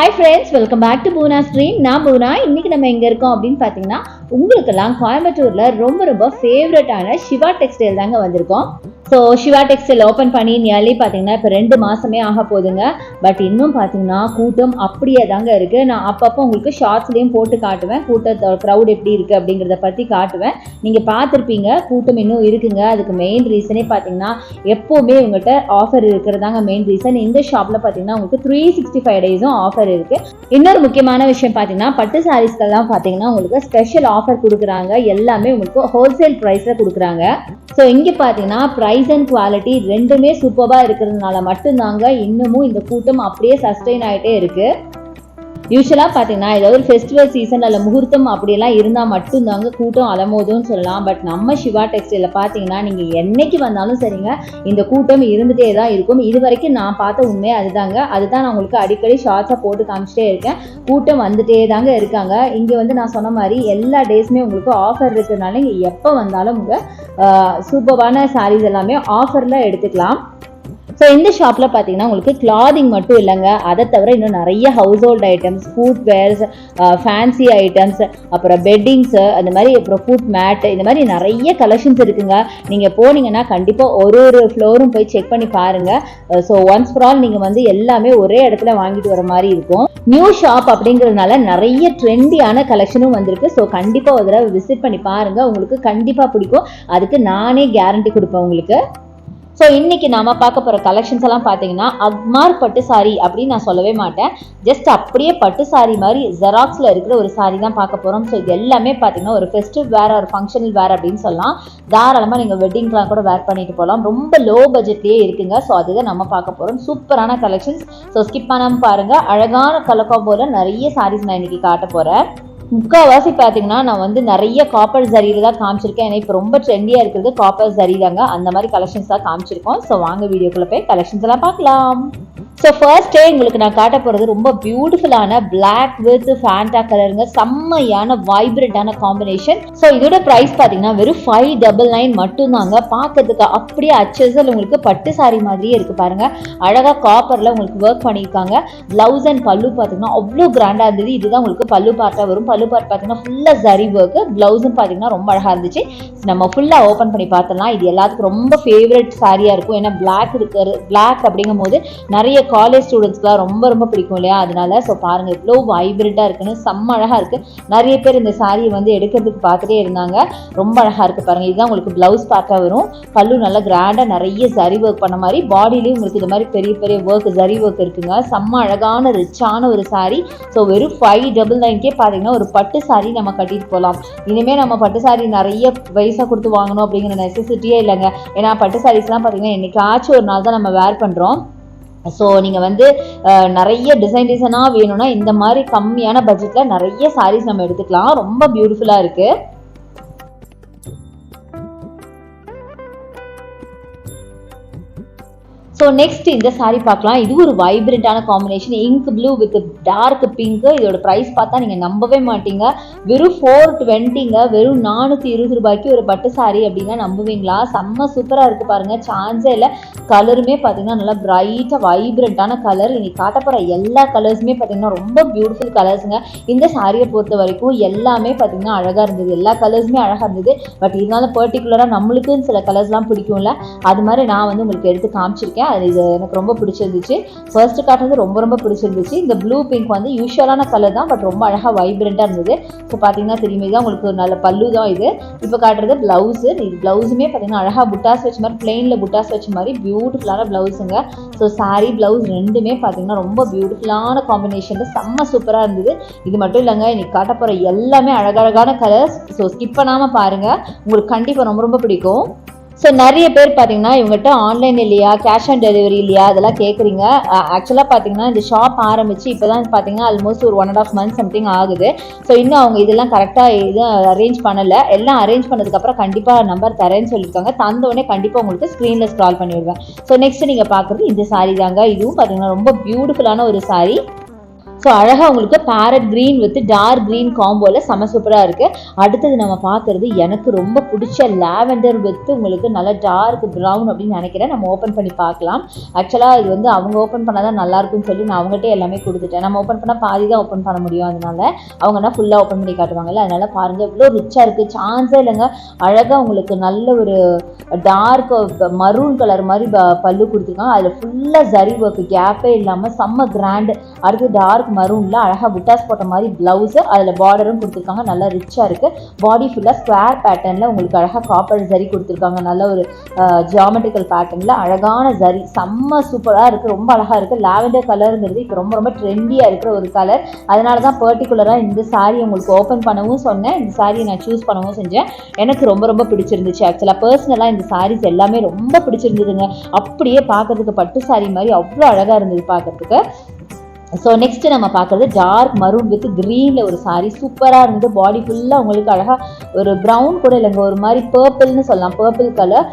Hi friends welcome back to Poona stream நான் பூனா இன்னைக்கு நம்ம எங்கே இருக்கோம் அப்படின்னு பார்த்தீங்கன்னா உங்களுக்கெல்லாம் கோயம்புத்தூரில் ரொம்ப ரொம்ப ஃபேவரட்டான சிவா டெக்ஸ்டைல் தாங்க வந்திருக்கோம். ஸோ சிவா டெக்ஸ்டைல் ஓப்பன் பண்ணி நியர்லி பார்த்தீங்கன்னா இப்போ ரெண்டு மாதமே ஆக போகுதுங்க. பட் இன்னும் பார்த்தீங்கன்னா கூட்டம் அப்படியே தாங்க இருக்குது நான் அப்பப்போ உங்களுக்கு ஷார்ட்ஸ்லேயும் போட்டு காட்டுவேன். கூட்டத்தோட க்ரௌட் எப்படி இருக்குது அப்படிங்கிறத பற்றி காட்டுவேன். நீங்கள் பார்த்துருப்பீங்க கூட்டம் இன்னும் இருக்குங்க. அதுக்கு மெயின் ரீசனே பார்த்தீங்கன்னா எப்போவுமே உங்கள்கிட்ட ஆஃபர் இருக்கிறதாங்க மெயின் ரீசன் இந்த ஷாப்பில் பார்த்தீங்கன்னா உங்களுக்கு த்ரீ சிக்ஸ்டி ஃபைவ் டேஸும் ஆஃபர் இருக்குது இன்னொரு முக்கியமான விஷயம் பார்த்தீங்கன்னா பட்டு சாரீஸ்க்கெல்லாம் பார்த்தீங்கன்னா உங்களுக்கு ஸ்பெஷல் ஆஃபர் கொடுக்குறாங்க. எல்லாமே உங்களுக்கு ஹோல்சேல் ப்ரைஸில் கொடுக்குறாங்க. ஸோ இங்கே பார்த்தீங்கன்னா ப்ரைஸ் அண்ட் குவாலிட்டி ரெண்டுமே சூப்பராக இருக்கிறதுனால மட்டும்தாங்க இன்னமும் இந்த கூட்டம் அப்படியே சஸ்டெயின் ஆகிட்டே இருக்குது யூஸ்வலாக பார்த்தீங்கன்னா ஏதாவது ஒரு ஃபெஸ்டிவல் சீசன் அல்ல முகூர்த்தம் அப்படியெல்லாம் இருந்தால் மட்டும்தாங்க கூட்டம் அலமோதுன்னு சொல்லலாம். பட் நம்ம சிவா டெக்ஸ்டைலில் பார்த்தீங்கன்னா நீங்கள் என்னைக்கு வந்தாலும் சரிங்க இந்த கூட்டம் இருந்துகிட்டே தான் இருக்கும். இது வரைக்கும் நான் பார்த்த உண்மை அதுதாங்க. அதுதான் நான் உங்களுக்கு அடிக்கடி ஷார்ட்ஸாக போட்டு காமிச்சிட்டே இருக்கேன். கூட்டம் வந்துட்டே தாங்க இருக்காங்க. இங்கே வந்து நான் சொன்ன மாதிரி எல்லா டேஸுமே உங்களுக்கு ஆஃபர் இருக்கிறதுனால நீங்கள் எப்போ வந்தாலும் உங்கள் சூப்பரான சாரீஸ் எல்லாமே ஆஃபரில் எடுத்துக்கலாம். ஸோ இந்த ஷாப்பில் பார்த்தீங்கன்னா உங்களுக்கு கிளாதிங் மட்டும் இல்லைங்க. அதை தவிர இன்னும் நிறைய household items footwears fancy items அப்புறம் பெட்டிங்ஸு அந்த மாதிரி அப்புறம் ஃபுட் மேட் இந்த மாதிரி நிறைய கலெக்ஷன்ஸ் இருக்குங்க. நீங்கள் போனீங்கன்னா கண்டிப்பாக ஒரு ஒரு ஃப்ளோரும் போய் செக் பண்ணி பாருங்கள் ஸோ ஒன்ஸ் ஃபார் ஆல் நீங்கள் வந்து எல்லாமே ஒரே இடத்துல வாங்கிட்டு வர மாதிரி இருக்கும். நியூ ஷாப் அப்படிங்கிறதுனால நிறைய ட்ரெண்டியான கலெக்ஷனும் வந்திருக்கு. ஸோ கண்டிப்பாக ஒரு தடவை விசிட் பண்ணி பாருங்கள் உங்களுக்கு கண்டிப்பாக பிடிக்கும். அதுக்கு நானே கேரண்டி கொடுப்பேன் உங்களுக்கு. ஸோ இன்னைக்கு நாம பார்க்க போகிற கலெக்ஷன்ஸ் எல்லாம் பார்த்தீங்கன்னா அக்மார் பட்டு சாரி அப்படின்னு நான் சொல்லவே மாட்டேன். ஜஸ்ட் அப்படியே பட்டு சாரி மாதிரி ஜெராக்ஸில் இருக்கிற ஒரு சாரி தான் பார்க்க போகிறோம் ஸோ இது எல்லாமே பார்த்தீங்கன்னா ஒரு ஃபெஸ்டிவ் வேறு ஒரு ஃபங்க்ஷனல் வேறு அப்படின்னு சொல்லலாம். தாராளமாக நீங்கள் வெட்டிங்லாம் கூட வேர் பண்ணிட்டு போகலாம். ரொம்ப லோ பட்ஜெட்லேயே இருக்குங்க. ஸோ அதுதான் நம்ம பார்க்க போகிறோம் சூப்பரான கலெக்ஷன்ஸ் ஸோ ஸ்கிப் பண்ணாமல் பாருங்கள் அழகான கலக்காம்போல நிறைய சாரீஸ் நான் இன்றைக்கி காட்ட போகிறேன் முக்கால்வாசி பார்த்தீங்கன்னா நான் வந்து நிறைய காப்பர் ஜரியில் தான் காமிச்சிருக்கேன். ஏன்னா இப்போ ரொம்ப ட்ரெண்டியாக இருக்கிறது காப்பர் ஜரி தாங்க. அந்த மாதிரி கலெக்ஷன்ஸ் தான் காமிச்சிருக்கோம். ஸோ வாங்க வீடியோக்குள்ளே போய் கலெக்ஷன்ஸ் எல்லாம் பார்க்கலாம். ஸோ ஃபர்ஸ்டே உங்களுக்கு நான் காட்ட போகிறது ரொம்ப பியூட்டிஃபுல்லான பிளாக் வித் ஃபேண்டா கலருங்க செம்மையான வைப்ரண்டான காம்பினேஷன் ஸோ இதோட ப்ரைஸ் பார்த்தீங்கன்னா வெறும் ஃபைவ் டபுள் நைன் மட்டும்தாங்க. பார்க்கறதுக்கு அப்படியே அச்சசல் உங்களுக்கு பட்டு சாரி மாதிரியே இருக்குது பாருங்க. அழகாக காப்பரில் உங்களுக்கு ஒர்க் பண்ணியிருக்காங்க. ப்ளவுஸ் அண்ட் பல்லு பார்த்தீங்கன்னா அவ்வளோ கிராண்டாக இருந்தது. இதுதான் உங்களுக்கு பல்லு பார்ட்டாக வரும். பல்லு பார்ட் பார்த்தீங்கன்னா ஃபுல்லாக ஜரி ஒர்க்கு ப்ளவுஸும் பார்த்தீங்கன்னா ரொம்ப அழகாக இருந்துச்சு. நம்ம ஃபுல்லாக ஓப்பன் பண்ணி பார்த்தலாம் இது எல்லாத்துக்கும் ரொம்ப ஃபேவரட் சாரியாக இருக்கும். ஏன்னா பிளாக் இருக்கிற பிளாக் அப்படிங்கும் போது நிறைய காலேஜ் ஸ்டூடெண்ட்ஸ்க்குலாம் ரொம்ப ரொம்ப பிடிக்கும் இல்லையா? அதனால ஸோ பாருங்கள் இவ்வளோ வைப்ரண்ட்டாக இருக்குன்னு செம்ம அழகாக இருக்குது நிறைய பேர் இந்த சாரியை வந்து எடுக்கிறதுக்கு பார்த்துட்டே இருந்தாங்க. ரொம்ப அழகாக இருக்குது பாருங்கள் இதுதான் உங்களுக்கு ப்ளவுஸ் பார்ட்டாக வரும். பல்லு நல்லா கிராண்டாக நிறைய ஜரி ஒர்க் பண்ண மாதிரி பாடியிலையும் உங்களுக்கு இந்த மாதிரி பெரிய பெரிய ஒர்க் ஜரி ஒர்க் இருக்குங்க. செம்ம அழகான ரிச்சான ஒரு சாரி ஸோ வெறும் ஃபைவ் டபுள் நைன்கே பார்த்தீங்கன்னா ஒரு பட்டு சாரி நம்ம கட்டிட்டு போகலாம் இனிமேல் நம்ம பட்டு சாரி நிறைய பைசா கொடுத்து வாங்கணும் அப்படிங்கிற நெசசிட்டியே இல்லைங்க. ஏன்னா பட்டு சாரீஸ்லாம் பார்த்தீங்கன்னா என்னைக்காச்சும் ஒரு நாள் தான் நம்ம வேர் பண்ணுறோம் ஸோ நீங்கள் வந்து நிறைய டிசைன் டிசைனாக வேணும்னா இந்த மாதிரி கம்மியான பட்ஜெட்டில் நிறைய சாரீஸ் நம்ம எடுத்துக்கலாம். ரொம்ப பியூட்டிஃபுல்லாக இருக்குது ஸோ நெக்ஸ்ட் இந்த சாரீ பார்க்கலாம். இது ஒரு வைப்ரண்டான combination ink blue with dark pink இதோட ப்ரைஸ் பார்த்தா நீங்கள் நம்பவே மாட்டீங்க. வெறும் ஃபோர் டுவெண்ட்டிங்க வெறும் நானூற்றி இருபது ரூபாய்க்கு ஒரு பட்டு சாரீ அப்படின்னா நம்புவீங்களா? செம்ம சூப்பராக இருக்குது பாருங்கள் சான்ஸே இல்லை. கலருமே பார்த்தீங்கன்னா நல்லா பிரைட்டாக வைப்ரண்ட்டான கலர் இன்னைக்கு காட்டப்படுற எல்லா கலர்ஸுமே பார்த்தீங்கன்னா ரொம்ப பியூட்டிஃபுல் கலர்ஸுங்க இந்த சாரியை பொறுத்த வரைக்கும் எல்லாமே பார்த்தீங்கன்னா அழகாக இருந்தது. எல்லா கலர்ஸுமே அழகாக இருந்தது. பட் இருந்தாலும் பர்டிகுலராக நம்மளுக்குன்னு சில கலர்ஸ்லாம் பிடிக்கும்ல. அது மாதிரி நான் வந்து உங்களுக்கு எடுத்து காமிச்சிருக்கேன். அது இது எனக்கு ரொம்ப பிடிச்சிருந்துச்சு. ஃபர்ஸ்ட் காட்டுறது ரொம்ப ரொம்ப பிடிச்சிருந்துச்சு. இந்த ப்ளூ பிங்க் வந்து யூஸ்வலான கலர் தான் பட் ரொம்ப அழகாக வைப்ரண்ட்டாக இருந்தது. ஸோ பார்த்தீங்கன்னா திரும்பி தான் உங்களுக்கு நல்ல பல்லு தான் இது. இப்போ காட்டுறது ப்ளவுஸு இது ப்ளவுஸுமே பார்த்தீங்கன்னா அழகாக புட்டாஸ் வச்ச மாதிரி பிளெயினில் புட்டாஸ் வச்ச மாதிரி பியூட்டிஃபுல்லான ப்ளவுஸுங்க ஸோ சாரீ ப்ளவுஸ் ரெண்டுமே பார்த்தீங்கன்னா ரொம்ப பியூட்டிஃபுல்லான காம்பினேஷனில் செம்ம சூப்பராக இருந்தது. இது மட்டும் இல்லைங்க இன்னைக்கு காட்ட போகிற எல்லாமே அழகழகான கலர்ஸ் ஸோ ஸ்கிப் பண்ணாமல் பாருங்கள் உங்களுக்கு கண்டிப்பாக ரொம்ப ரொம்ப பிடிக்கும். ஸோ நிறைய பேர் பார்த்தீங்கன்னா இவங்ககிட்ட ஆன்லைன் இல்லையா? கேஷ் ஆன் டெலிவரி இல்லையா? அதெல்லாம் கேட்குறீங்க ஆக்சுவலாக பார்த்தீங்கன்னா இந்த ஷாப் ஆரம்பித்து இப்போ தான் பார்த்தீங்கன்னா ஆல்மோஸ்ட் ஒரு one and half month something ஆகுது. ஸோ இன்னும் அவங்க இதெல்லாம் கரெக்டாக இது அரேஞ்ச் பண்ணலை. எல்லாம் அரேஞ்ச் பண்ணதுக்கப்புறம் கண்டிப்பாக நம்பர் தரேன்னு சொல்லியிருக்காங்க தந்த கண்டிப்பாக உங்களுக்கு ஸ்க்ரீனில் ஸ்க்ரால் பண்ணிவிடுவேன் ஸோ நெக்ஸ்ட் நீங்கள் பார்க்குறது இந்த saree தாங்க. இதுவும் பார்த்தீங்கன்னா ரொம்ப பியூட்டிஃபுல்லான ஒரு saree. ஸோ அழகாக உங்களுக்கு parrot green with dark green காம்போவில் செம சூப்பராக இருக்குது அடுத்தது நம்ம பார்க்குறது எனக்கு ரொம்ப பிடிச்ச லாவெண்டர் வித் உங்களுக்கு நல்லா டார்க் ப்ரௌன் அப்படின்னு நினைக்கிறேன். நம்ம ஓப்பன் பண்ணி பார்க்கலாம். ஆக்சுவலாக இது வந்து அவங்க ஓப்பன் பண்ணால் தான் நல்லாயிருக்கும்னு சொல்லி நான் அவங்ககிட்ட எல்லாமே கொடுத்துட்டேன். நம்ம ஓப்பன் பண்ணால் பாதி தான் ஓப்பன் பண்ண முடியும் அதனால அவங்கன்னா ஃபுல்லாக ஓப்பன் பண்ணி காட்டுவாங்கல்ல அதனால் பாருங்கள் இவ்வளோ ரிச்சாக இருக்குது சான்ஸே இல்லைங்க. அழகாக உங்களுக்கு நல்ல ஒரு டார்க் மரூன் கலர் மாதிரி ப- பல்லு கொடுத்துருக்காங்க. அதில் ஃபுல்லாக ஜரி ஒர்க் கேப்பே இல்லாமல் செம்ம கிராண்டு அடுத்து டார்க் மரூனில் அழகாக புட்டாஸ் போட்ட மாதிரி ப்ளவுஸு அதில் பார்டரும் கொடுத்துருக்காங்க. நல்லா ரிச்சாக இருக்குது பாடி ஃபுல்லாக ஸ்கொயர் பேட்டர்னில் உங்களுக்கு அழகாக காப்பர் ஜரி கொடுத்துருக்காங்க. நல்ல ஒரு ஜியாமெட்ரிக்கல் பேட்டர்னில் அழகான ஜரி செம்ம சூப்பராக இருக்குது ரொம்ப அழகாக இருக்குது லாவெண்டர் கலருங்கிறது இப்போ ரொம்ப ரொம்ப ட்ரெண்டியாக இருக்கிற ஒரு கலர் அதனால தான் பர்டிகுலராக இந்த சாரீ உங்களுக்கு ஓப்பன் பண்ணவும் சொன்னேன். இந்த சாரியை நான் சூஸ் பண்ணவும் செஞ்சேன். எனக்கு ரொம்ப ரொம்ப பிடிச்சிருந்துச்சு. ஆக்சுவலாக பர்சனலாக இந்த சாரீஸ் எல்லாமே ரொம்ப பிடிச்சிருந்ததுங்க. அப்படியே பார்க்கறதுக்கு பட்டு saree மாதிரி அவ்வளோ அழகாக இருந்தது பார்க்கறதுக்கு. ஸோ நெக்ஸ்ட் நம்ம பார்க்குறது டார்க் மரூன் வித் க்ரீனில் ஒரு saree. சூப்பராக இருந்து பாடி ஃபுல்லாக உங்களுக்கு அழகாக ஒரு ப்ரௌன் கூட இல்லைங்க. ஒரு மாதிரி பர்பிள்னு சொல்லலாம். பர்பிள் கலர்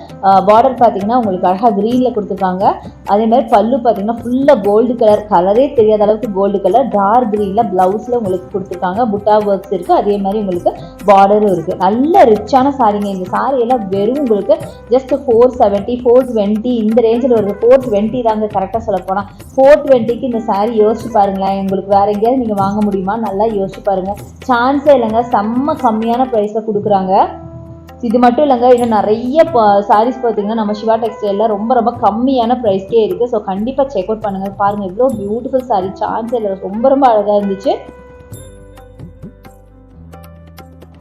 பார்டர் பார்த்தீங்கன்னா உங்களுக்கு அழகாக க்ரீனில் கொடுத்துருக்காங்க. அதே மாதிரி பல்லு பார்த்தீங்கன்னா ஃபுல்லாக கோல்டு கலர் கலரே தெரியாத அளவுக்கு கோல்டு கலர் டார்க் க்ரீனில் ப்ளவுஸில் உங்களுக்கு கொடுத்துருக்காங்க. புட்டா ஒர்க்ஸ் இருக்குது அதே மாதிரி உங்களுக்கு பார்டரும் இருக்குது நல்ல ரிச்சான சாரீங்க இந்த சாரியெல்லாம் எல்லாம் வெறும் உங்களுக்கு just four seventy four twenty இந்த ரேஞ்சில் ஒரு ஃபோர் டுவெண்ட்டி தாங்க கரெக்டாக சொல்ல போனால் ஃபோர் டுவெண்ட்டிக்கு இந்த சாரீ யோசிச்சு பாருங்களேன். உங்களுக்கு வேற எங்கேயாவது நீங்கள் வாங்க முடியுமா? நல்லா யோசிச்சு பாருங்க. சான்ஸே இல்லைங்க. செம்ம கம்மியான ப்ரைஸில் கொடுக்குறாங்க. இது மட்டும் இல்லைங்க. இன்னும் நிறைய சாரீஸ் பார்த்தீங்கன்னா நம்ம சிவா டெக்ஸ்டைலில் ரொம்ப ரொம்ப கம்மியான ப்ரைஸ்க்கே இருக்குது ஸோ கண்டிப்பாக செக் அவுட் பண்ணுங்கள் பாருங்கள் எவ்வளோ பியூட்டிஃபுல் saree சான்ஸே இல்லை. ரொம்ப ரொம்ப அழகாக இருந்துச்சு.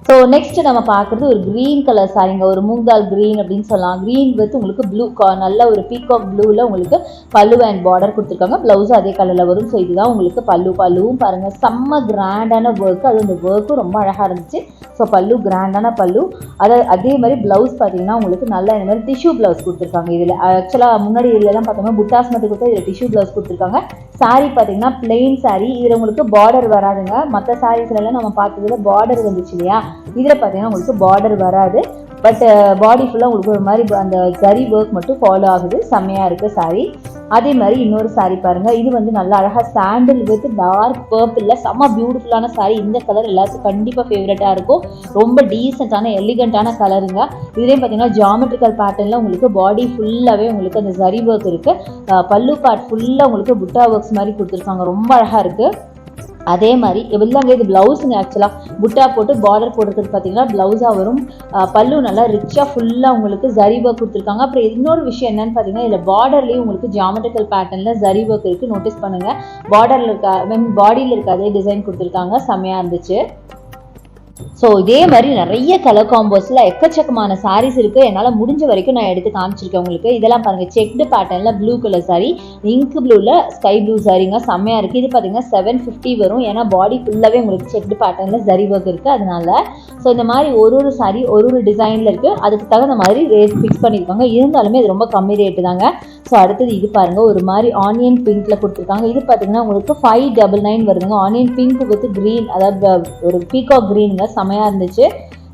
ஸோ நெக்ஸ்ட் நம்ம பார்க்குறது ஒரு க்ரீன் கலர் சாரிங்க ஒரு மூங்கால் க்ரீன் அப்படின்னு சொல்லலாம். க்ரீன் வித் உங்களுக்கு ப்ளூ நல்ல ஒரு பீகாக் ப்ளூவில் உங்களுக்கு பல்லு அண்ட் பார்டர் கொடுத்துருக்காங்க. ப்ளவுஸும் அதே கலரில் வரும். ஸோ இதுதான் உங்களுக்கு பல்லு. பல்லுவும் பாருங்கள் செம்ம கிராண்டான ஒர்க்கு அது அந்த ஒர்க்கும் ரொம்ப அழகாக இருந்துச்சு. ஸோ பல்லு கிராண்டான பல்லு. அதை அதே மாதிரி ப்ளவுஸ் பார்த்தீங்கன்னா உங்களுக்கு நல்ல இந்த மாதிரி டிஷ்யூ ப்ளவுஸ் கொடுத்துருக்காங்க. இதில் ஆக்சுவலாக முன்னாடி இதுலலாம் பார்த்தோம்னா புட்டாஸ் மட்டும் கொடுத்தா இதில் டிஷ்யூ ப்ளவுஸ் கொடுத்துருக்காங்க. Saree பார்த்தீங்கன்னா பிளெயின் saree. இதில் உங்களுக்கு பார்டர் வராதுங்க. மற்ற சாரீஸ்லாம் நம்ம பார்த்ததுல பார்டர் வந்துச்சு இல்லையா? இதில் பார்த்தீங்கன்னா உங்களுக்கு பார்டர் வராது. பட் பாடி ஃபுல்லாக உங்களுக்கு ஒரு மாதிரி அந்த ஜரி ஒர்க் மட்டும் ஃபாலோ ஆகுது. செம்மையாக இருக்குது saree. அதே மாதிரி இன்னொரு saree பாருங்கள் இது வந்து நல்லா அழகாக சாண்டில் வித் டார்க் பர்பிளில் செம்ம பியூட்டிஃபுல்லான saree. இந்த கலர் எல்லாத்துக்கும் கண்டிப்பாக ஃபேவரட்டாக இருக்கும். ரொம்ப டீசெண்டான எலிகண்ட்டான கலருங்க இதுலேயும் பார்த்தீங்கன்னா ஜாமெட்ரிக்கல் பேட்டர்னில் உங்களுக்கு பாடி ஃபுல்லாகவே உங்களுக்கு அந்த ஜரி ஒர்க் இருக்குது பல்லு பார்ட் ஃபுல்லாக உங்களுக்கு புட்டா ஒர்க்ஸ் மாதிரி கொடுத்துருக்காங்க. ரொம்ப அழகாக இருக்குது அதே மாதிரி எல்லாங்க இது ப்ளவுஸுங்க ஆக்சுவலாக புட்டா போட்டு பார்டர் போடுறதுக்கு பார்த்தீங்கன்னா ப்ளவுஸாக வரும். பல்லு நல்லா ரிச்சாக ஃபுல்லாக உங்களுக்கு ஜரி ஒர்க் கொடுத்துருக்காங்க. அப்புறம் இன்னொரு விஷயம் என்னன்னு பார்த்தீங்கன்னா இதில் பார்டர்லேயும் உங்களுக்கு ஜாமெட்ரிக்கல் பேட்டர்னில் ஜரி ஒர்க் இருக்குது நோட்டீஸ் பண்ணுங்கள் பார்டரில் இருக்க மீன் பாடியில் இருக்க அதே டிசைன் கொடுத்துருக்காங்க. செம்மையாக இருந்துச்சு. ஸோ இதே மாதிரி நிறைய கலர் காம்போஸில் எக்கச்சக்கமான சாரீஸ் இருக்குது என்னால் முடிஞ்ச வரைக்கும் நான் எடுத்து காமிச்சிருக்கேன் உங்களுக்கு. இதெல்லாம் பாருங்கள் செக்டு பேட்டர்னில் ப்ளூ கலர் saree இங்க் ப்ளூவில் ஸ்கை ப்ளூ சாரீங்க செம்மையாக இருக்குது இது பார்த்தீங்கன்னா செவன் ஃபிஃப்டி வரும். ஏன்னா பாடி ஃபுல்லாகவே உங்களுக்கு செக்டு பேட்டர்னில் ஜரி ஒர்க் இருக்குது அதனால ஸோ இந்த மாதிரி ஒரு ஒரு சாரீ ஒரு ஒரு டிசைனில் இருக்குது அதுக்கு தகுந்த மாதிரி ரேட் ஃபிக்ஸ் பண்ணியிருக்காங்க. இருந்தாலுமே இது ரொம்ப கம்மி ரேட்டு தாங்க. ஸோ அடுத்தது இது பாருங்கள் ஒரு மாதிரி ஆனியன் பிங்க்கில் கொடுத்துருக்காங்க. இது பார்த்தீங்கன்னா உங்களுக்கு ஃபைவ் டபுள் நைன் வருதுங்க. ஆனியன் பிங்க் வித் க்ரீன் அதாவது ஒரு பீகாக் க்ரீனுங்க செமையாக இருந்துச்சு.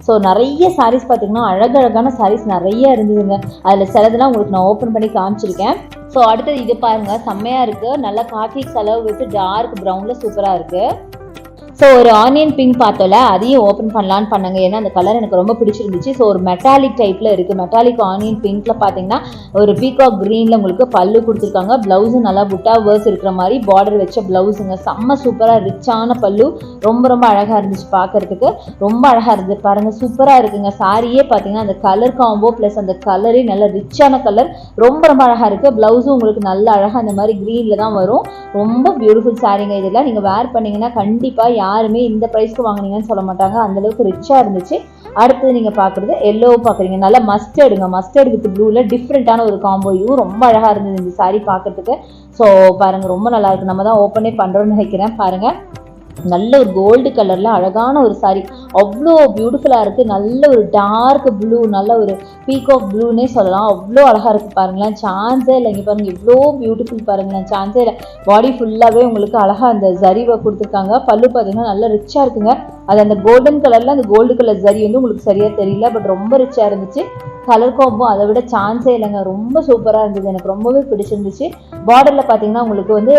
ஸோ நிறைய சாரீஸ் பார்த்தீங்கன்னா அழகழகான சாரீஸ் நிறைய இருந்ததுங்க. அதில் சிலதெல்லாம் உங்களுக்கு நான் ஓப்பன் பண்ணி காமிச்சிருக்கேன். ஸோ அடுத்தது இது பாருங்க. செம்மையாக இருக்குது நல்லா காக்கி கலர் வித் டார்க் ப்ரௌனில் சூப்பராக இருக்குது ஸோ ஒரு ஆனியன் பிங்க் பார்த்தோம்ல அதையும் ஓப்பன் பண்ணலான்னு பண்ணாங்க. ஏன்னா அந்த கலர் எனக்கு ரொம்ப பிடிச்சிருந்துச்சு. ஸோ ஒரு மெட்டாலிக் டைப்பில் இருக்குது மெட்டாலிக் ஆனியன் பிங்க்கில் பார்த்தீங்கன்னா ஒரு பீகாக் க்ரீனில் உங்களுக்கு பல்லு கொடுத்துருக்காங்க. ப்ளவுஸும் நல்லா புட்டா வேர்ஸ் இருக்கிற மாதிரி பார்டர் வச்ச ப்ளவுஸுங்க செம்ம சூப்பராக ரிச்சான பல்லு. ரொம்ப ரொம்ப அழகாக இருந்துச்சு பார்க்கறதுக்கு. ரொம்ப அழகாக இருந்தது பாருங்கள் சூப்பராக இருக்குங்க. சாரியே பார்த்தீங்கன்னா அந்த கலர் காம்போ ப்ளஸ் அந்த கலரே நல்ல ரிச்சான கலர் ரொம்ப ரொம்ப அழகாக இருக்குது ப்ளவுஸும் உங்களுக்கு நல்ல அழகாக அந்த மாதிரி க்ரீனில் தான் வரும். ரொம்ப பியூட்டிஃபுல் சாரிங்க இதெல்லாம் நீங்கள் வேர் பண்ணிங்கன்னா கண்டிப்பாக யாருமே இந்த ப்ரைஸ்க்கு வாங்குனீங்கன்னு சொல்ல மாட்டாங்க. அந்தளவுக்கு ரிச்சாக இருந்துச்சு. அடுத்தது நீங்கள் பார்க்குறது எல்லோ பார்க்குறீங்க நல்லா மஸ்டர்டுங்க மஸ்டர்டு வித் ப்ளூவில் டிஃப்ரெண்ட்டான ஒரு காம்போயும் ரொம்ப அழகாக இருந்தது இந்த saree பார்க்கறதுக்கு ஸோ பாருங்கள் ரொம்ப நல்லாயிருக்கு நம்ம தான் ஓப்பனே பண்ணுறோன்னு நினைக்கிறேன். பாருங்கள் நல்ல ஒரு கோல்டு கலரில் அழகான ஒரு சாரீ அவ்வளோ பியூட்டிஃபுல்லாக இருக்குது நல்ல ஒரு டார்க் ப்ளூ நல்ல ஒரு பீகாக் ப்ளூனே சொல்லலாம். அவ்வளோ அழகாக இருக்குது பாருங்களேன். சான்ஸே இல்லை இங்கே பாருங்கள் இவ்வளோ பியூட்டிஃபுல் பாருங்களேன். சான்ஸே இல்லை பாடி ஃபுல்லாகவே உங்களுக்கு அழகாக அந்த ஜரிவை கொடுத்துருக்காங்க. பல்லு பார்த்தீங்கன்னா நல்லா ரிச்சாக இருக்குங்க. அது அந்த கோல்டன் கலரில் அந்த கோல்டு கலர் ஜரி வந்து உங்களுக்கு சரியாக தெரியல பட் ரொம்ப ரிச்சாக இருந்துச்சு. கலர் காம்போ அதை விட சான்ஸே இல்லைங்க. ரொம்ப சூப்பராக இருந்தது. எனக்கு ரொம்பவே பிடிச்சிருந்துச்சு. பார்டரில் பார்த்தீங்கன்னா உங்களுக்கு வந்து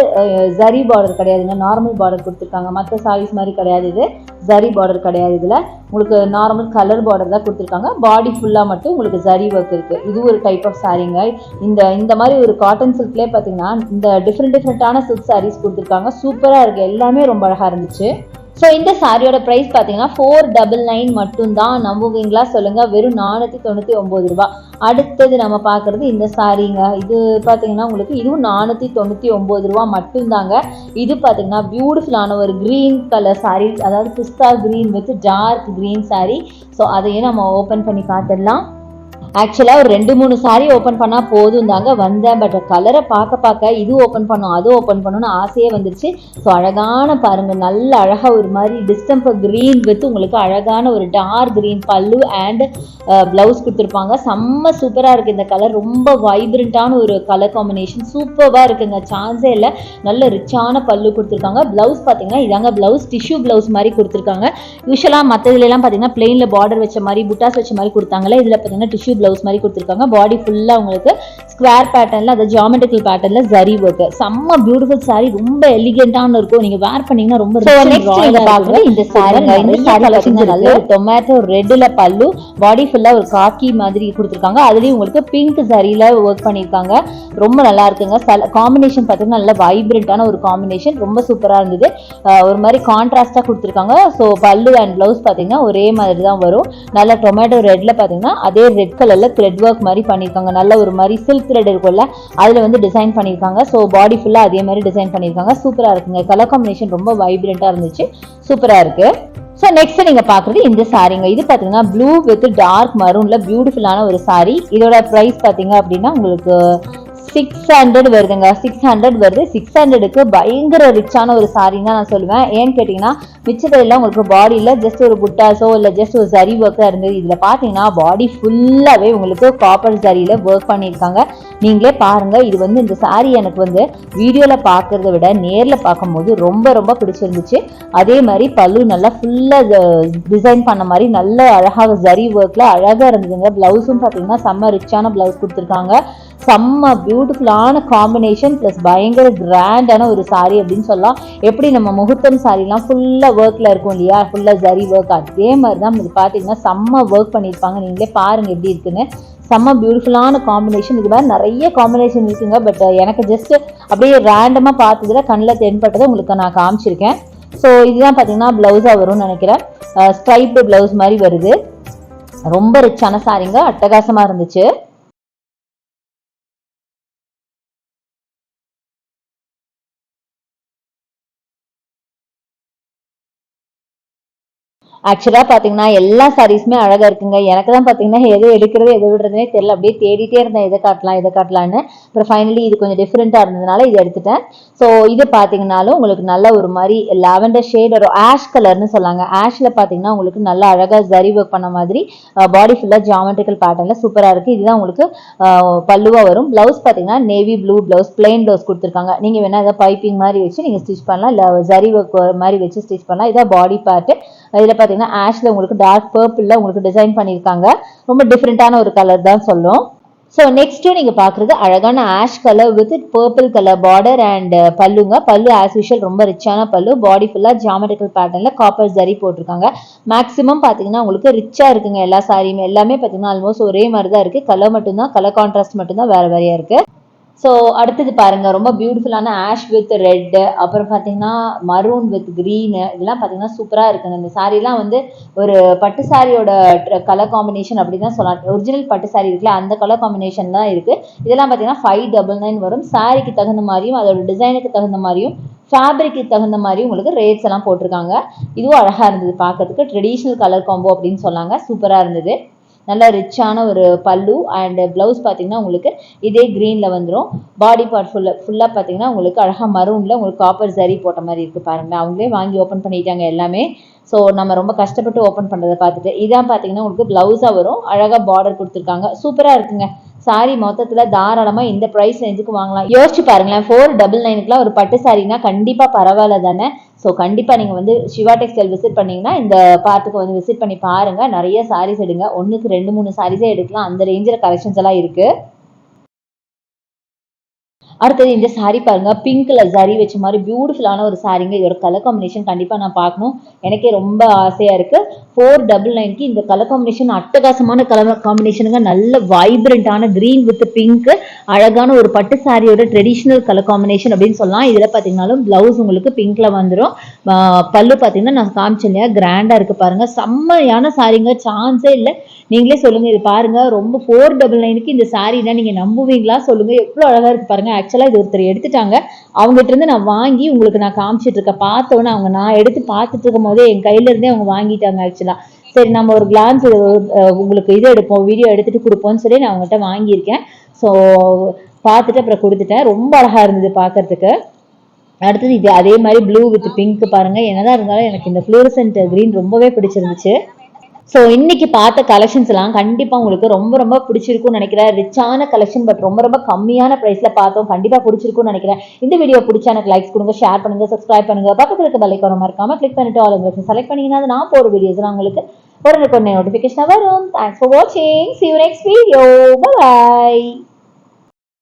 ஜரி பார்டர் கிடையாதுங்க. நார்மல் பார்டர் கொடுத்துருக்காங்க. மற்ற சாரீஸ் மாதிரி கிடையாது இது. ஜரி பார்டர் கிடையாது இதில். உங்களுக்கு நார்மல் கலர் பார்டர் தான் கொடுத்துருக்காங்க. பாடி ஃபுல்லாக மட்டும் உங்களுக்கு ஜரி ஒர்க் இருக்குது இது ஒரு டைப் ஆஃப் சாரீங்க இந்த இந்த மாதிரி ஒரு காட்டன் சில்க்லேயே பார்த்தீங்கன்னா இந்த டிஃப்ரெண்ட் டிஃப்ரெண்ட்டான சில்க் சாரீஸ் கொடுத்துருக்காங்க. சூப்பராக இருக்குது எல்லாமே ரொம்ப அழகாக இருந்துச்சு. ஸோ இந்த சாரியோட ப்ரைஸ் பார்த்தீங்கன்னா ஃபோர் டபுள் நைன் மட்டும்தான். நம்புவீங்களா? சொல்லுங்கள் வெறும் நானூற்றி தொண்ணூற்றி ஒம்பது ரூபா. அடுத்தது நம்ம பார்க்குறது இந்த சாரீங்க இது பார்த்தீங்கன்னா உங்களுக்கு இதுவும் நானூற்றி தொண்ணூற்றி ஒம்பது ரூபா மட்டும்தாங்க. இது பார்த்தீங்கன்னா பியூட்டிஃபுல்லான ஒரு க்ரீன் கலர் saree. அதாவது pista green with dark green saree. So அதையும் நம்ம ஓப்பன் பண்ணி பார்த்துடலாம் ஆக்சுவலாக ஒரு ரெண்டு மூணு சாரி ஓப்பன் பண்ணால் போதும் தாங்க வந்தேன். பட் கலரை பார்க்க பார்க்க இது ஓப்பன் பண்ணும் அது ஓப்பன் பண்ணணும்னு ஆசையே வந்துருச்சு. ஸோ அழகான பாருங்கள் நல்ல அழகாக ஒரு மாதிரி டிஸ்டம்பர் க்ரீன் வித் உங்களுக்கு அழகான ஒரு dark green pallu and blouse கொடுத்துருப்பாங்க. செம்ம சூப்பராக இருக்குது இந்த கலர் ரொம்ப வைப்ரண்ட்டான ஒரு கலர் காம்பினேஷன் சூப்பராக இருக்குங்க. சான்ஸே இல்லை. நல்ல ரிச்சான பல்லு கொடுத்துருக்காங்க. ப்ளவுஸ் பார்த்தீங்கன்னா இதாங்க ப்ளவுஸ் டிஷ்யூ ப்ளவுஸ் மாதிரி கொடுத்துருக்காங்க. யூஸ்வலாக மற்றதுலாம் பார்த்தீங்கன்னா பிளெயினில் பார்டர் வச்ச மாதிரி புட்டாஸ் வச்ச மாதிரி கொடுத்தாங்களே இதில் பார்த்தீங்கன்னா டிஷ்யூ ப்ளவுஸ் மாதிரி கொடுத்துருக்காங்க. பாடி ஃபுல்லாக உங்களுக்கு ஸ்கொயர் பேட்டர்னில் அது ஜாமெட்ரிக்கல் பேட்டர்னில் ஜரி ஒர்க் செம்ம பியூட்டிஃபுல் saree ரொம்ப எலிகென்ட்டான இருக்கும். நீங்கள் வேர் பண்ணீங்கன்னா ரொம்ப பார்க்குறது. இந்த collections நல்ல டொமேட்டோ ரெட்டில் பல்லு பாடி ஃபுல்லாக ஒரு காக்கி மாதிரி கொடுத்துருக்காங்க. அதுலேயும் உங்களுக்கு பிங்க் சரியில் ஒர்க் பண்ணியிருக்காங்க. ரொம்ப நல்லா இருக்குங்க. காம்பினேஷன் பார்த்தீங்கன்னா நல்ல வைப்ரண்ட்டான ஒரு காம்பினேஷன் ரொம்ப சூப்பராக இருந்தது. ஒரு மாதிரி கான்ட்ராஸ்டாக கொடுத்துருக்காங்க. ஸோ பல்லு அண்ட் ப்ளவுஸ் பார்த்தீங்கன்னா ஒரே மாதிரி தான் வரும். நல்ல டொமேட்டோ ரெட்டில் பார்த்தீங்கன்னா அதே ரெட் கலரில் த்ரெட் ஒர்க் மாதிரி பண்ணியிருக்காங்க. நல்ல ஒரு மாதிரி சில்க் த்ரெட் இருக்கும்ல அதில் வந்து டிசைன் பண்ணியிருக்காங்க. ஸோ பாடி ஃபுல்லாக அதே மாதிரி டிசைன் பண்ணியிருக்காங்க. சூப்பராக இருக்குங்க. கலர் காம்பினேஷன் ரொம்ப வைப்ரண்ட்டாக இருந்துச்சு. சூப்பராக இருக்குது ஸோ நெக்ஸ்ட் நீங்கள் பார்க்குறது இந்த சாரீங்க இது பார்த்தீங்கன்னா ப்ளூ வித் டார்க் மரூனில் பியூட்டிஃபுல்லான ஒரு சாரீ இதோட ப்ரைஸ் பார்த்தீங்க அப்படின்னா உங்களுக்கு சிக்ஸ் ஹண்ட்ரட் வருதுங்க. சிக்ஸ் ஹண்ட்ரட் வருது. சிக்ஸ் ஹண்ட்ரடுக்கு பயங்கர ரிச்சான ஒரு சாரின்னு தான் நான் சொல்லுவேன். ஏன்னு கேட்டிங்கன்னா மிச்சத்தில் உங்களுக்கு பாடியில் ஜஸ்ட் ஒரு புட்டாஸோ இல்லை ஜஸ்ட் ஒரு சரி ஒர்க்காக இருந்தது. இதில் பார்த்தீங்கன்னா பாடி ஃபுல்லாகவே உங்களுக்கு காப்பர் சரியில் ஒர்க் பண்ணியிருக்காங்க. நீங்களே பாருங்கள் இது வந்து இந்த சாரி எனக்கு வந்து வீடியோவில் பார்க்குறத விட நேரில் பார்க்கும்போது ரொம்ப ரொம்ப பிடிச்சிருந்துச்சு. அதே மாதிரி பல்லு நல்லா ஃபுல்லாக டிசைன் பண்ண மாதிரி நல்ல அழகாக ஜரி ஒர்க்கில் அழகாக இருந்ததுங்க. ப்ளவுஸும் பார்த்தீங்கன்னா செம்ம ரிச்சான ப்ளவுஸ் கொடுத்துருக்காங்க. செம்ம பியூட்டிஃபுல்லான காம்பினேஷன் ப்ளஸ் பயங்கர கிராண்டான ஒரு சாரீ அப்படின்னு சொல்லலாம். எப்படி நம்ம முகூர்த்தம் சாரீலாம் ஃபுல்லாக ஒர்க்கில் இருக்கும் இல்லையா? ஃபுல்லாக ஜரி ஒர்க் அதே மாதிரி தான் இது பார்த்தீங்கன்னா செம்ம ஒர்க் பண்ணியிருப்பாங்க. நீங்களே பாருங்கள் எப்படி இருக்குன்னு. செம்ம பியூட்டிஃபுல்லான காம்பினேஷன் இது மாதிரி நிறைய காம்பினேஷன் இருக்குங்க. பட் எனக்கு ஜஸ்ட் அப்படியே ரேண்டமாக பார்த்ததுல கண்ணில் தென்பட்டதை உங்களுக்கு நான் காமிச்சிருக்கேன். ஸோ இதுதான் பார்த்தீங்கன்னா ப்ளவுஸாக வரும்னு நினைக்கிறேன். ஸ்ட்ரைப்டு ப்ளவுஸ் மாதிரி வருது. ரொம்ப ரிச்சான சாரிங்க அட்டகாசமாக இருந்துச்சு. ஆக்சுவலாக பார்த்தீங்கன்னா எல்லா சாரீஸுமே அழகாக இருக்குங்க. எனக்கு தான் பார்த்தீங்கன்னா எதை எடுக்கிறது எது விடுறதுனே தெரியல. அப்படியே தேடிட்டே இருந்தேன் எதை காட்டலாம் எதை காட்டலான்னு அப்புறம் ஃபைனலி இது கொஞ்சம் டிஃப்ரெண்ட்டாக இருந்ததுனால இது எடுத்துட்டேன். ஸோ இது பார்த்தீங்கன்னாலும் உங்களுக்கு நல்ல ஒரு மாதிரி லாவெண்டர் ஷேட் ஒரு ஆஷ் கலர்னு சொல்லாங்க. ஆஷில் பார்த்தீங்கன்னா உங்களுக்கு நல்லா அழகாக ஜரி ஒர்க் பண்ண மாதிரி பாடி ஃபுல்லாக ஜாமெட்ரிக்கல் பேட்டர்னில் சூப்பராக இருக்குது இதுதான் உங்களுக்கு பல்லுவாக வரும். ப்ளவுஸ் பார்த்தீங்கன்னா navy blue blouse plain blouse கொடுத்துருக்காங்க. நீங்கள் வேணால் ஏதாவது பைப்பிங் மாதிரி வச்சு நீங்கள் ஸ்டிச் பண்ணலாம். இல்லை ஜரி ஒர்க் மாதிரி வச்சு ஸ்டிச் பண்ணலாம். இதான் பாடி பார்ட்டு இதில் பார்த்தீங்கன்னா ஆஷில் உங்களுக்கு டார்க் பர்பிளில் உங்களுக்கு டிசைன் பண்ணியிருக்காங்க. ரொம்ப டிஃப்ரெண்ட்டான ஒரு கலர் தான் சொல்லும். ஸோ நெக்ஸ்ட்டு நீங்கள் பார்க்குறது அழகான ash colour with purple colour border and பல்லுங்க. Pallu as usual ரொம்ப ரிச்சான பல்லு. பாடி ஃபுல்லாக ஜாமெட்ரிக்கல் பேட்டர்னில் காப்பர் ஜரி போட்டிருக்காங்க. மேக்ஸிமம் பார்த்தீங்கன்னா உங்களுக்கு ரிச்சாக இருக்குங்க எல்லா சாரியுமே எல்லாமே பார்த்தீங்கன்னா ஆல்மோஸ்ட் ஒரே மாதிரி தான் இருக்குது கலர் மட்டும்தான் கலர் கான்ட்ராஸ்ட் மட்டும்தான் வேறு வேறையாக இருக்குது ஸோ அடுத்தது பாருங்க. ரொம்ப பியூட்டிஃபுல்லான ஆஷ் வித் ரெட்டு அப்புறம் பார்த்தீங்கன்னா மரூன் வித் க்ரீனு இதெல்லாம் பார்த்தீங்கன்னா சூப்பராக இருக்குங்க. இந்த சாரீலாம் வந்து ஒரு பட்டு சாரியோட கலர் காம்பினேஷன் அப்படி தான் சொல்லலாம். ஒரிஜினல் பட்டு சாரி இருக்குல்ல அந்த கலர் காம்பினேஷன் தான் இருக்குது இதெல்லாம் பார்த்தீங்கன்னா ஃபைவ் டபுள் நைன் வரும். சாரிக்கு தகுந்த மாதிரியும் அதோட டிசைனுக்கு தகுந்த மாதிரியும் ஃபேப்ரிக்கு தகுந்த மாதிரி உங்களுக்கு ரேட்ஸ் எல்லாம் போட்டிருக்காங்க. இதுவும் அழகாக இருந்தது பார்க்கறதுக்கு ட்ரெடிஷ்னல் கலர் காம்போ அப்படின்னு சொன்னாங்க. சூப்பராக இருந்தது. நல்லா ரிச்சான ஒரு பல்லு அண்ட் ப்ளவுஸ் பார்த்தீங்கன்னா உங்களுக்கு இதே க்ரீனில் வந்துடும் பாடி பார்ட் ஃபுல்லாக ஃபுல்லாக பார்த்தீங்கன்னா உங்களுக்கு அழகாக மரூனில் உங்களுக்கு காப்பர் சரி போட்ட மாதிரி இருக்குது பாருங்கள் அவங்களே வாங்கி ஓப்பன் பண்ணிட்டாங்க எல்லாமே. ஸோ நம்ம ரொம்ப கஷ்டப்பட்டு ஓப்பன் பண்ணுறதை பார்த்துட்டு இதான் பார்த்தீங்கன்னா உங்களுக்கு ப்ளவுஸாக வரும். அழகாக பார்டர் கொடுத்துருக்காங்க. சூப்பராக இருக்குங்க. சாரி மொத்தத்தில் தாராளமாக இந்த ப்ரைஸ் ரேஞ்சுக்கு வாங்கலாம். யோசிச்சு பாருங்களேன் ஃபோர் டபுள் நைனுக்குலாம் ஒரு பட்டு சாரினா கண்டிப்பாக பரவாயில்ல தானே? ஸோ கண்டிப்பாக நீங்கள் வந்து சிவா டெக்ஸ்டைல் விசிட் பண்ணீங்கன்னா இந்த பார்ட்டுக்கு வந்து விசிட் பண்ணி பாருங்கள் நிறைய சாரீஸ் எடுங்க. ஒன்றுக்கு ரெண்டு மூணு சாரீஸே எடுக்கலாம். அந்த ரேஞ்சில் கலெக்ஷன்ஸ் எல்லாம் இருக்குது அடுத்தது இந்த saree பாருங்க பிங்க்ல ஜரி வச்ச மாதிரி பியூட்டிஃபுல்லான ஒரு சாரீங்க இதோட கலர் காம்பினேஷன் கண்டிப்பாக நான் பார்க்கணும். எனக்கே ரொம்ப ஆசையாக இருக்கு. ஃபோர் டபுள் நைன்க்கு இந்த கலர் காம்பினேஷன் அட்டகாசமான கலர் காம்பினேஷனுங்க நல்ல வைப்ரண்டான க்ரீன் வித் பிங்க் அழகான ஒரு பட்டு சாரியோட ட்ரெடிஷ்னல் கலர் காம்பினேஷன் அப்படின்னு சொல்லலாம். இதில் பார்த்தீங்கன்னாலும் ப்ளவுஸ் உங்களுக்கு பிங்க்ல வந்துடும் பல்லு பார்த்தீங்கன்னா நான் காமிச்சேன் இல்லையா? கிராண்டாக இருக்கு பாருங்க. செம்மையான சாரீங்க சான்ஸே இல்லை. நீங்களே சொல்லுங்க இது பாருங்க ரொம்ப ஃபோர் டபுள் நைனுக்கு இந்த சாரீனா நீங்க நம்புவீங்களா? சொல்லுங்க. எவ்வளோ அழகா இருக்கு பாருங்க. ஆக்சுவலா இது ஒருத்தர் எடுத்துட்டாங்க. அவங்ககிட்ட இருந்து நான் வாங்கி உங்களுக்கு நான் காமிச்சிட்டு இருக்கேன். பார்த்தோன்னே அவங்க நான் எடுத்து பார்த்துட்டு இருக்கும் போதே என் கையில இருந்தே அவங்க வாங்கிட்டாங்க ஆக்சுவலா சரி நம்ம ஒரு கிளான்ஸ் உங்களுக்கு இது எடுப்போம் வீடியோ எடுத்துட்டு கொடுப்போம்னு சொல்லி நான் அவங்ககிட்ட வாங்கியிருக்கேன். ஸோ பார்த்துட்டு அப்புறம் கொடுத்துட்டேன். ரொம்ப அழகா இருந்தது பார்க்கறதுக்கு. அடுத்தது இது அதே மாதிரி ப்ளூ வித் பிங்க் பாருங்க. என்னதான் இருந்தாலும் எனக்கு இந்த ஃப்ளூரசன்ட் க்ரீன் ரொம்பவே பிடிச்சிருந்துச்சு. ஸோ இன்னைக்கு பார்த்த கலெக்ஷன்ஸ் எல்லாம் கண்டிப்பாக உங்களுக்கு ரொம்ப ரொம்ப பிடிச்சிருக்கும்னு நினைக்கிறேன். ரிச்சான கலெக்ஷன் பட் ரொம்ப ரொம்ப கம்மியான ப்ரைஸில் பார்த்தோம். கண்டிப்பாக பிடிச்சிருக்கும்னு நினைக்கிறேன். இந்த வீடியோ பிடிச்சா எனக்கு லைக்ஸ் கொடுங்க ஷேர் பண்ணுங்க சப்ஸ்கிரைப் பண்ணுங்க. பக்கத்தில் இருக்க பெல்லைக்கான மறக்காம கிளிக் பண்ணிட்டு ஆல் உங்களுக்கு செலக்ட் பண்ணீங்கன்னா நான் போகிற வீடியோஸ்லாம் உங்களுக்கு ஒரு கொண்டே நோட்டிஃபிகேஷன் வரும். தேங்க்ஸ் ஃபார் வாட்சிங் see you next video bye